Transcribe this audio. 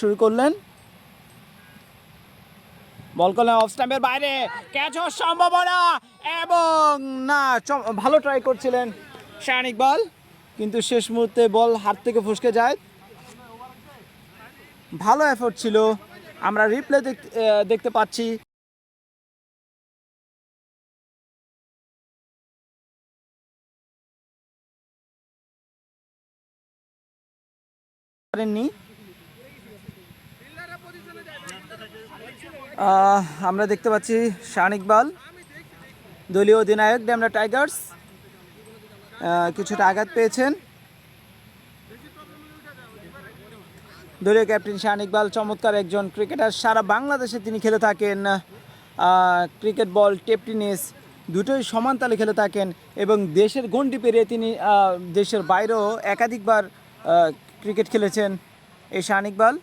শুরু করলেন। বল করলেন অফ স্ট্যাম্পের বাইরে। ক্যাচ হওয়ার সম্ভাবনা এবং না ভালো ট্রাই করছিলেন শান ইকবাল কিন্তু শেষ মুহূর্তে বল হাত থেকে ফসকে যায়। ভালো এফোর্ট ছিল। আমরা রিপ্লে দেখতে পাচ্ছি। পারেননি আমরা দেখতে পাচ্ছি শান ইকবাল, দলীয় অধিনায়ক ডেমরা টাইগার্স কিছুটা আঘাত পেয়েছেন। দলীয় ক্যাপ্টেন শান ইকবাল চমৎকার একজন ক্রিকেটার। সারা বাংলাদেশে তিনি খেলে থাকেন ক্রিকেট বল টেপ টেনিস দুটোই সমান তালে খেলে থাকেন এবং দেশের গণ্ডি পেরিয়ে তিনি দেশের বাইরেও একাধিকবার ক্রিকেট খেলেছেন এই শান ইকবাল।